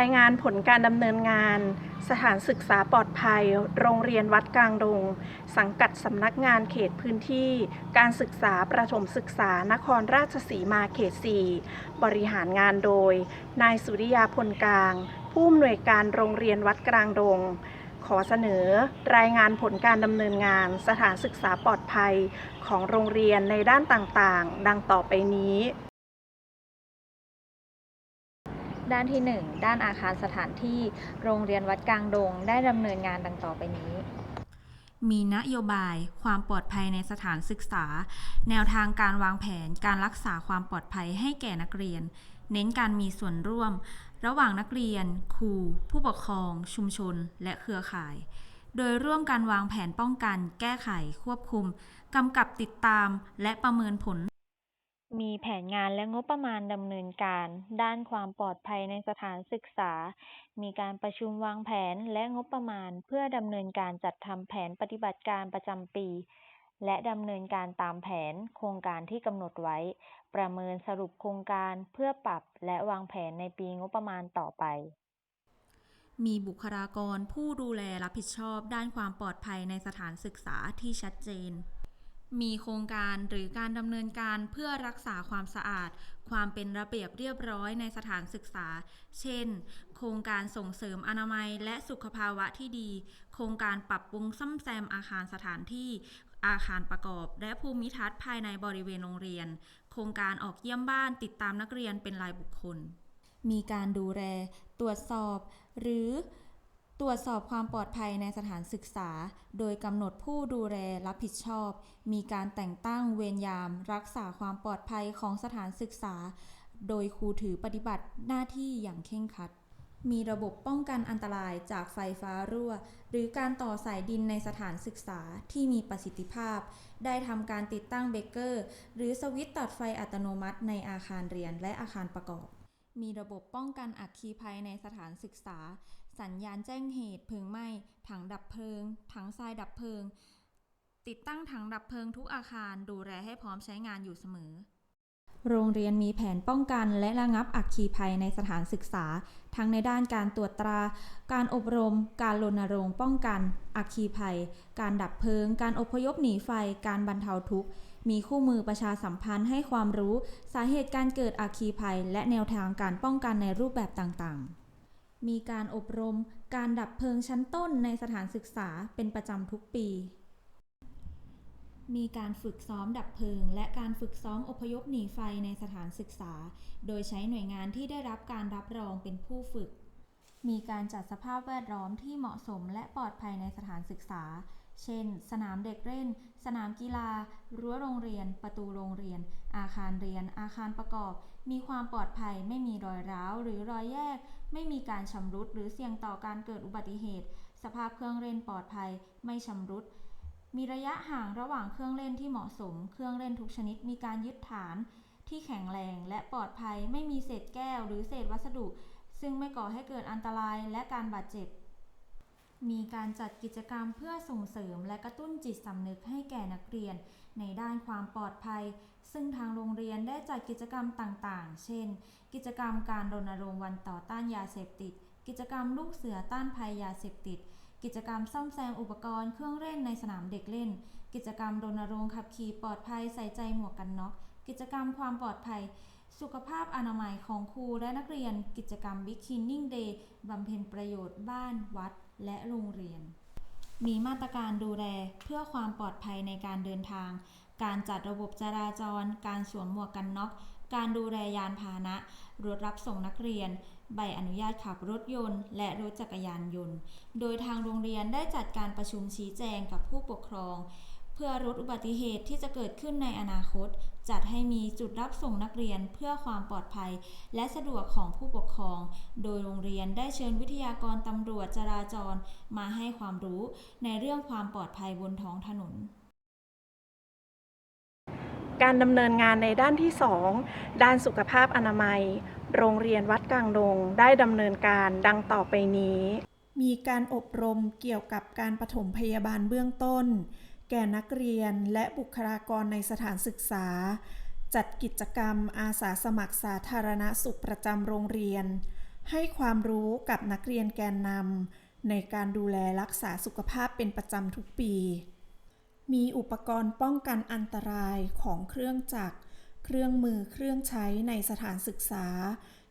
ายงานผลการดำเนินงาน สถานศึกษาปลอดภัย โรงเรียนวัดกลางดง สังกัดสำนักงานเขตพื้นที่ การศึกษาประถมศึกษานครราชสีมาเขต 4 บริหารงานโดย นายสุริยาพลกลาง ผู้อำนวยการโรงเรียนวัดกลางดง ขอเสนอ รายงานผลการดำเนินงาน สถานศึกษาปลอดภัยของโรงเรียนในด้านต่างๆ ดังต่อไปนี้ ด้านที่ 1 ด้านอาคารสถานที่ โรงเรียนวัดกลางดง ได้ดำเนินงานดังต่อไปนี้ มีนโยบาย ความปลอดภัยในสถานศึกษา แนวทางการวางแผนการรักษาความปลอดภัยให้แก่นักเรียน เน้นการมีส่วนร่วม ระหว่างนักเรียน ครู ผู้ปกครอง ชุมชน และเครือข่าย โดยร่วมกันวางแผนป้องกัน แก้ไข ควบคุมกำกับติดตาม และประเมินผล มีแผนงานและงบประมาณดำเนินการ ด้านความปลอดภัยในสถานศึกษา มีการประชุมวางแผนและงบประมาณ เพื่อดำเนินการจัดทำแผนปฏิบัติการประจำปี และดำเนินการตามแผน โครงการที่กำหนดไว้ ประเมินสรุปโครงการเพื่อปรับและวางแผนในปีงบประมาณต่อไปมีบุคลากรผู้ดูแลรับผิดชอบด้านความปลอดภัยในสถานศึกษาที่ชัดเจน มีโครงการหรือการดำเนินการเพื่อรักษาความสะอาด ความเป็นระเบียบเรียบร้อยในสถานศึกษา เช่น โครงการส่งเสริมอนามัยและสุขภาวะที่ดี โครงการปรับปรุงซ่อมแซมอาคารสถานที่ อาคารประกอบ และภูมิทัศน์ภายในบริเวณโรงเรียน โครงการออกเยี่ยมบ้านติดตามนักเรียนเป็นรายบุคคล มีการดูแลตรวจสอบ หรือ ตรวจสอบความปลอดภัยในสถานศึกษา โดยกำหนดผู้ดูแลรับผิดชอบ มีการแต่งตั้งเวรยาม รักษาความปลอดภัยของสถานศึกษา โดยครูถือปฏิบัติหน้าที่อย่างเคร่งครัด มีระบบป้องกันอันตรายจากไฟฟ้ารั่ว หรือการต่อสายดินในสถานศึกษาที่มีประสิทธิภาพ ได้ทำการติดตั้งเบรกเกอร์ หรือสวิตช์ตัดไฟอัตโนมัติในอาคารเรียนและอาคารประกอบมีระบบป้องกันอัคคีภัยในสถานศึกษา สัญญาณแจ้งเหตุเพลิงไหม้ ถังดับเพลิง ถังทรายดับเพลิง ติดตั้งถังดับเพลิงทุกอาคารดูแลให้พร้อมใช้งานอยู่เสมอ โรงเรียนมีแผนป้องกันและระงับอัคคีภัยในสถานศึกษา ทั้งในด้านการตรวจตรา การอบรม การรณรงค์ป้องกัน อัคคีภัย การดับเพลิง การอพยพหนีไฟ การบรรเทาทุกข์มีคู่มือประชาสัมพันธ์ให้ความรู้ สาเหตุการเกิดอัคคีภัย และแนวทางการป้องกันในรูปแบบต่างๆ มีการอบรมการดับเพลิงชั้นต้นในสถานศึกษาเป็นประจำทุกปี มีการฝึกซ้อมดับเพลิง และการฝึกซ้อมอพยพหนีไฟในสถานศึกษา โดยใช้หน่วยงานที่ได้รับการรับรองเป็นผู้ฝึก มีการจัดสภาพแวดล้อมที่เหมาะสมและปลอดภัยในสถานศึกษา เช่น สนามเด็กเล่น สนามกีฬา รั้วโรงเรียน ประตูโรงเรียน อาคารเรียน อาคารประกอบ มีความปลอดภัย ไม่มีรอยร้าว หรือรอยแยก ไม่มีการชำรุด หรือเสี่ยงต่อการเกิดอุบัติเหตุ สภาพเครื่องเล่นปลอดภัย ไม่ชำรุด มีระยะห่างระหว่างเครื่องเล่นที่เหมาะสม เครื่องเล่นทุกชนิด มีการยึดฐาน ที่แข็งแรงและปลอดภัย ไม่มีเศษแก้ว หรือเศษวัสดุ ซึ่งไม่ก่อให้เกิดอันตรายและการบาดเจ็บ มีการจัดกิจกรรมเพื่อส่งเสริมและกระตุ้นจิตสำนึกให้แก่นักเรียน ในด้านความปลอดภัย ซึ่งทางโรงเรียนได้จัดกิจกรรมต่างๆ เช่น กิจกรรมการรณรงค์วันต่อต้านยาเสพติด กิจกรรมลูกเสือต้านภัยยาเสพติด กิจกรรมซ่อมแซมอุปกรณ์เครื่องเล่นในสนามเด็กเล่น กิจกรรมรณรงค์ขับขี่ปลอดภัยใส่ใจหมวกกันน็อก กิจกรรมความปลอดภัยสุขภาพอนามัยของครูและนักเรียน กิจกรรม Big Cleaning Day บำเพ็ญประโยชน์บ้านวัด และโรงเรียน มีมาตรการดูแลเพื่อความปลอดภัยในการเดินทาง การจัดระบบจราจร การสวมหมวกกันน็อก การดูแลยานพาหนะ รถรับส่งนักเรียน ใบอนุญาตขับรถยนต์ และรถจักรยานยนต์ โดยทางโรงเรียนได้จัดการประชุมชี้แจงกับผู้ปกครอง พื่อลดอุบัติเหตุที่จะเกิดขึ้นในอนาคต จัดให้มีจุดรับส่งนักเรียนเพื่อความปลอดภัย และสะดวกของผู้ปกครอง โดยโรงเรียนได้เชิญวิทยากรตำรวจจราจรมาให้ความรู้ในเรื่องความปลอดภัยบนท้องถนนการดำเนินงานในด้านที่ 2 ด้านสุขภาพอนามัย โรงเรียนวัดกลางดงได้ดำเนินการดังต่อไปนี้ มีการอบรมเกี่ยวกับการปฐมพยาบาลเบื้องต้น แก่นักเรียนและบุคลากรในสถานศึกษา จัดกิจกรรมอาสาสมัครสาธารณสุขประจำโรงเรียน ให้ความรู้กับนักเรียนแกนนำในการดูแลรักษาสุขภาพเป็นประจำทุกปี มีอุปกรณ์ป้องกันอันตรายของเครื่องจักร เครื่องมือเครื่องใช้ในสถานศึกษา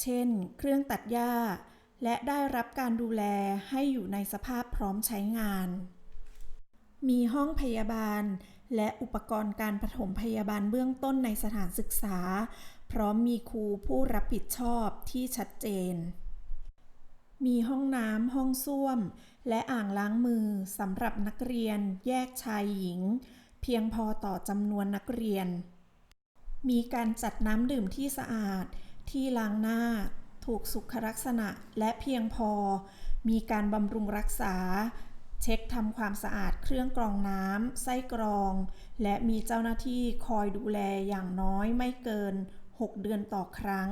เช่น เครื่องตัดหญ้า และได้รับการดูแลให้อยู่ในสภาพพร้อมใช้งาน มีห้องพยาบาล และอุปกรณ์การปฐมพยาบาลเบื้องต้นในสถานศึกษา พร้อมมีครูผู้รับผิดชอบที่ชัดเจน มีห้องน้ำห้องส้วม และอ่างล้างมือสำหรับนักเรียน แยกชายหญิง เพียงพอต่อจำนวนนักเรียน มีการจัดน้ำดื่มที่สะอาด ที่ล้างหน้า ถูกสุขลักษณะและเพียงพอ มีการบำรุงรักษา เช็คทำความสะอาดเครื่องกรองน้ำไส้กรอง และมีเจ้าหน้าที่คอยดูแลอย่างน้อยไม่เกิน 6 เดือนต่อครั้ง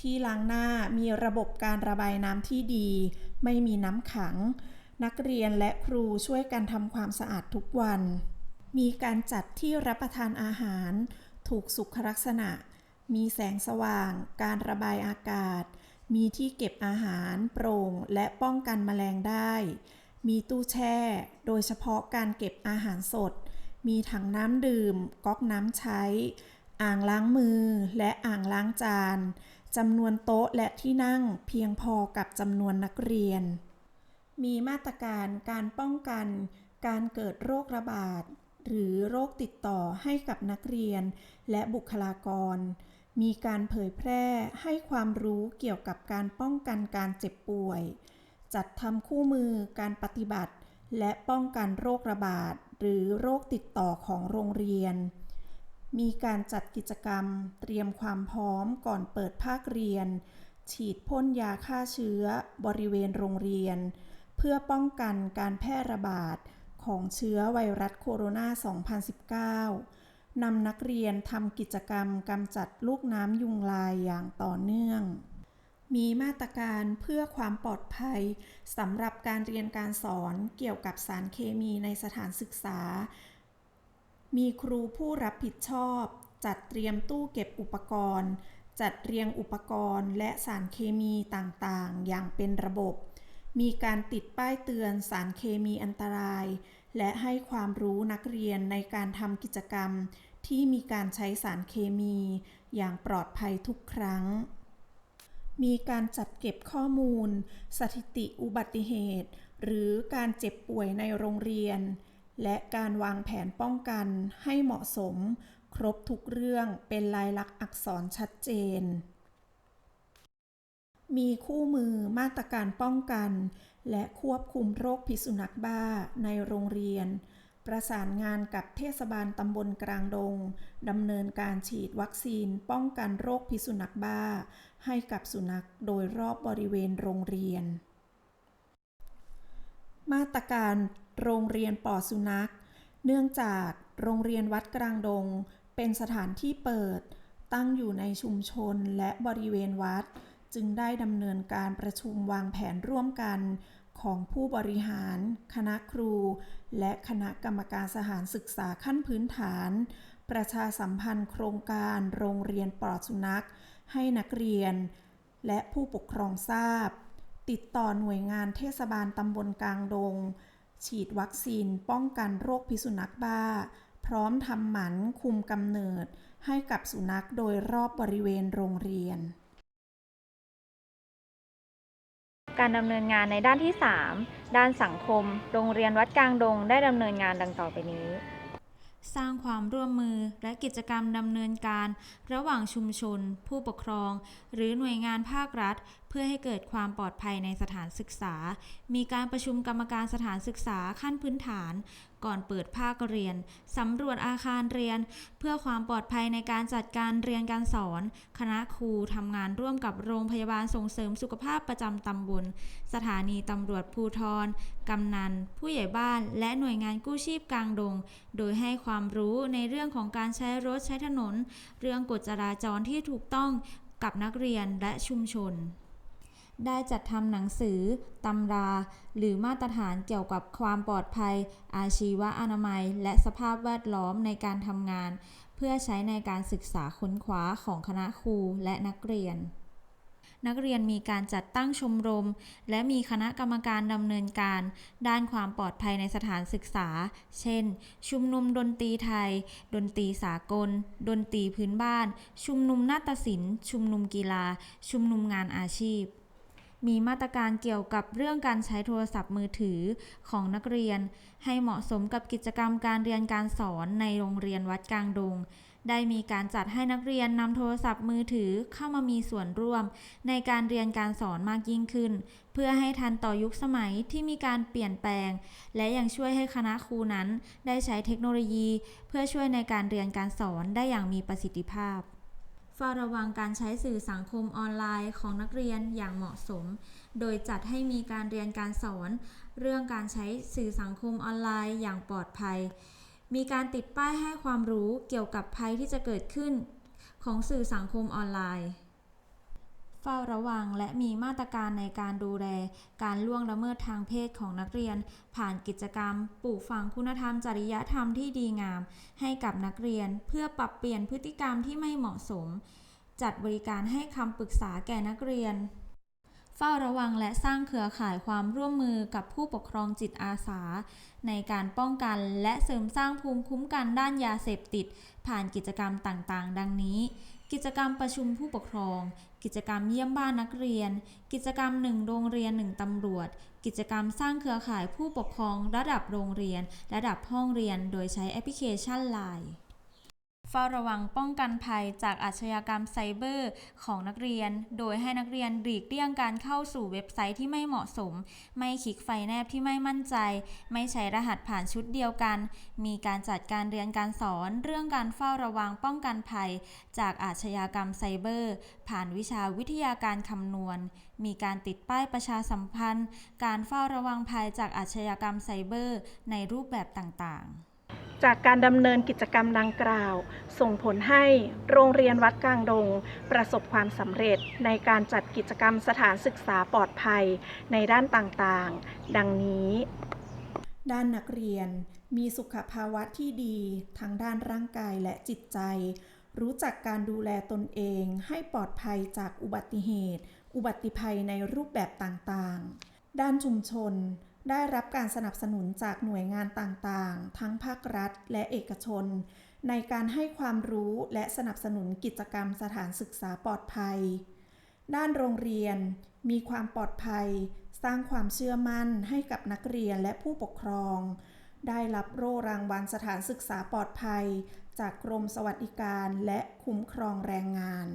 ที่ล้างหน้ามีระบบการระบายน้ำที่ดี ไม่มีน้ำขัง นักเรียนและครูช่วยกันทำความสะอาดทุกวัน มีการจัดที่รับประทานอาหาร ถูกสุขลักษณะ มีแสงสว่าง การระบายอากาศ มีที่เก็บอาหาร โปร่ง และป้องกันแมลงได้ มีตู้แช่ โดยเฉพาะการเก็บอาหารสด มีถังน้ำดื่ม ก๊อกน้ำใช้ อ่างล้างมือ และอ่างล้างจานจำนวนโต๊ะและที่นั่งเพียงพอกับจำนวนนักเรียน มีมาตรการการป้องกัน การเกิดโรคระบาด หรือโรคติดต่อให้กับนักเรียน และบุคลากร มีการเผยแพร่ให้ความรู้เกี่ยวกับการป้องกันการเจ็บป่วย จัดทำคู่มือการปฏิบัติ และป้องกันโรคระบาด หรือโรคติดต่อของโรงเรียน มีการจัดกิจกรรม เตรียมความพร้อมก่อนเปิดภาคเรียน ฉีดพ่นยาฆ่าเชื้อบริเวณโรงเรียน เพื่อป้องกันการแพร่ระบาดของเชื้อไวรัสโคโรนา 2019 นำนักเรียนทำกิจกรรมกำจัดลูกน้ำยุงลายอย่างต่อเนื่อง มีมาตรการเพื่อความปลอดภัยสำหรับการเรียนการสอนเกี่ยวกับสารเคมีในสถานศึกษา มีครูผู้รับผิดชอบ จัดเตรียมตู้เก็บอุปกรณ์ จัดเรียงอุปกรณ์ และสารเคมีต่างๆ อย่างเป็นระบบ มีการติดป้ายเตือนสารเคมีอันตราย และให้ความรู้นักเรียนในการทำกิจกรรม ที่มีการใช้สารเคมี อย่างปลอดภัยทุกครั้ง มีการจัดเก็บข้อมูล สถิติอุบัติเหตุ หรือการเจ็บป่วยในโรงเรียน และการวางแผนป้องกันให้เหมาะสม ครบทุกเรื่องเป็นลายลักษณ์อักษรชัดเจน มีคู่มือมาตรการป้องกัน และควบคุมโรคพิษสุนัขบ้าในโรงเรียน ประสานงานกับเทศบาลตำบลกลางดงดำเนินการฉีดวัคซีนป้องกันโรคพิษสุนัขบ้า ให้กับสุนัขโดยรอบบริเวณโรงเรียน มาตรการโรงเรียนปอดสุนัข เนื่องจากโรงเรียนวัดกลางดง เป็นสถานที่เปิด ตั้งอยู่ในชุมชนและบริเวณวัด จึงได้ดำเนินการประชุมวางแผนร่วมกัน ของผู้บริหาร คณะครู และคณะกรรมการสถานศึกษาขั้นพื้นฐาน ประชาสัมพันธ์โครงการโรงเรียนปลอดสุนัข ให้นักเรียน และผู้ปกครองทราบ ติดต่อหน่วยงานเทศบาลตำบลกลางดง ฉีดวัคซีนป้องกันโรคพิษสุนัขบ้า พร้อมทำหมันคุมกำเนิดให้กับสุนัขโดยรอบบริเวณโรงเรียน การดำเนินงานในด้านที่ 3 ด้านสังคม โรงเรียนวัดกลางดงได้ดำเนินงานดังต่อไปนี้ สร้างความร่วมมือและกิจกรรมดำเนินการ ระหว่างชุมชน ผู้ปกครอง หรือหน่วยงานภาครัฐ เพื่อให้เกิดความปลอดภัยในสถานศึกษา มีการประชุมกรรมการสถานศึกษาขั้นพื้นฐาน ก่อนเปิดภาคเรียน สำรวจอาคารเรียน เพื่อความปลอดภัยในการจัดการเรียนการสอน คณะครูทำงานร่วมกับโรงพยาบาลส่งเสริมสุขภาพประจำตำบล สถานีตำรวจภูทร กำนัน ผู้ใหญ่บ้าน และหน่วยงานกู้ชีพกลางดง โดยให้ความรู้ในเรื่องของการใช้รถใช้ถนน เรื่องกฎจราจรที่ถูกต้องกับนักเรียนและชุมชน ได้จัดทำหนังสือ ตำรา หรือมาตรฐานเกี่ยวกับความปลอดภัย อาชีวอนามัย และสภาพแวดล้อมในการทำงาน เพื่อใช้ในการศึกษาค้นคว้าของคณะครูและนักเรียน นักเรียนมีการจัดตั้งชมรม และมีคณะกรรมการดำเนินการ ด้านความปลอดภัยในสถานศึกษา เช่น ชุมนุมดนตรีไทย ดนตรีสากล ดนตรีพื้นบ้าน ชุมนุมนาฏศิลป์ ชุมนุมกีฬา ชุมนุมงานอาชีพ มีมาตรการเกี่ยวกับเรื่องการใช้โทรศัพท์มือถือของนักเรียน ให้เหมาะสมกับกิจกรรมการเรียนการสอนในโรงเรียนวัดกลางดง ได้มีการจัดให้นักเรียนนำโทรศัพท์มือถือเข้ามามีส่วนร่วม ในการเรียนการสอนมากยิ่งขึ้น เพื่อให้ทันต่อยุคสมัยที่มีการเปลี่ยนแปลง และยังช่วยให้คณะครูนั้น ได้ใช้เทคโนโลยี เพื่อช่วยในการเรียนการสอนได้อย่างมีประสิทธิภาพ เฝ้าระวังการใช้สื่อสังคมออนไลน์ของนักเรียนอย่างเหมาะสม โดยจัดให้มีการเรียนการสอน เรื่องการใช้สื่อสังคมออนไลน์อย่างปลอดภัย มีการติดป้ายให้ความรู้เกี่ยวกับภัยที่จะเกิดขึ้นของสื่อสังคมออนไลน์ เฝ้าระวังและมีมาตรการในการดูแล การล่วงละเมิดทางเพศของนักเรียน ผ่านกิจกรรม ปลูกฝังคุณธรรมจริยธรรมที่ดีงาม ให้กับนักเรียนเพื่อปรับเปลี่ยนพฤติกรรมที่ไม่เหมาะสม จัดบริการให้คำปรึกษาแก่นักเรียน เฝ้าระวังและสร้างเครือข่ายความร่วมมือกับผู้ปกครองจิตอาสา ในการป้องกันและเสริมสร้างภูมิคุ้มกันด้านยาเสพติด ผ่านกิจกรรมต่างๆ ดังนี้ กิจกรรมประชุมผู้ปกครอง กิจกรรมเยี่ยมบ้านนักเรียน กิจกรรมหนึ่งโรงเรียนหนึ่งตำรวจ กิจกรรมสร้างเครือข่ายผู้ปกครอง ระดับโรงเรียน ระดับห้องเรียน โดยใช้แอปพลิเคชัน Line เฝ้าระวังป้องกันภัยจากอาชญากรรมไซเบอร์ของนักเรียน โดยให้นักเรียนหลีกเลี่ยงการเข้าสู่เว็บไซต์ที่ไม่เหมาะสม ไม่คลิกไฟแนบที่ไม่มั่นใจ ไม่ใช้รหัสผ่านชุดเดียวกัน มีการจัดการเรียนการสอน เรื่องการเฝ้าระวังป้องกันภัย จากอาชญากรรมไซเบอร์ ผ่านวิชาวิทยาการคำนวณ มีการติดป้ายประชาสัมพันธ์ การเฝ้าระวังภัยจากอาชญากรรมไซเบอร์ ในรูปแบบต่างๆ จากการดำเนินกิจกรรมดังกล่าว ส่งผลให้โรงเรียนวัดกลางดง ประสบความสำเร็จในการจัดกิจกรรมสถานศึกษาปลอดภัยในด้านต่างๆ ดังนี้ ด้านนักเรียนมีสุขภาวะที่ดีทั้งด้านร่างกายและจิตใจ รู้จักการดูแลตนเองให้ปลอดภัยจากอุบัติเหตุ อุบัติภัยในรูปแบบต่างๆ ด้านชุมชน ได้รับการสนับสนุนจากหน่วยงานต่างๆ ทั้งภาครัฐและเอกชน ในการให้ความรู้และสนับสนุนกิจกรรมสถานศึกษาปลอดภัย ด้านโรงเรียน มีความปลอดภัย สร้างความเชื่อมั่นให้กับนักเรียนและผู้ปกครอง ได้รับโล่รางวัลสถานศึกษาปลอดภัย จากกรมสวัสดิการและคุ้มครองแรงงาน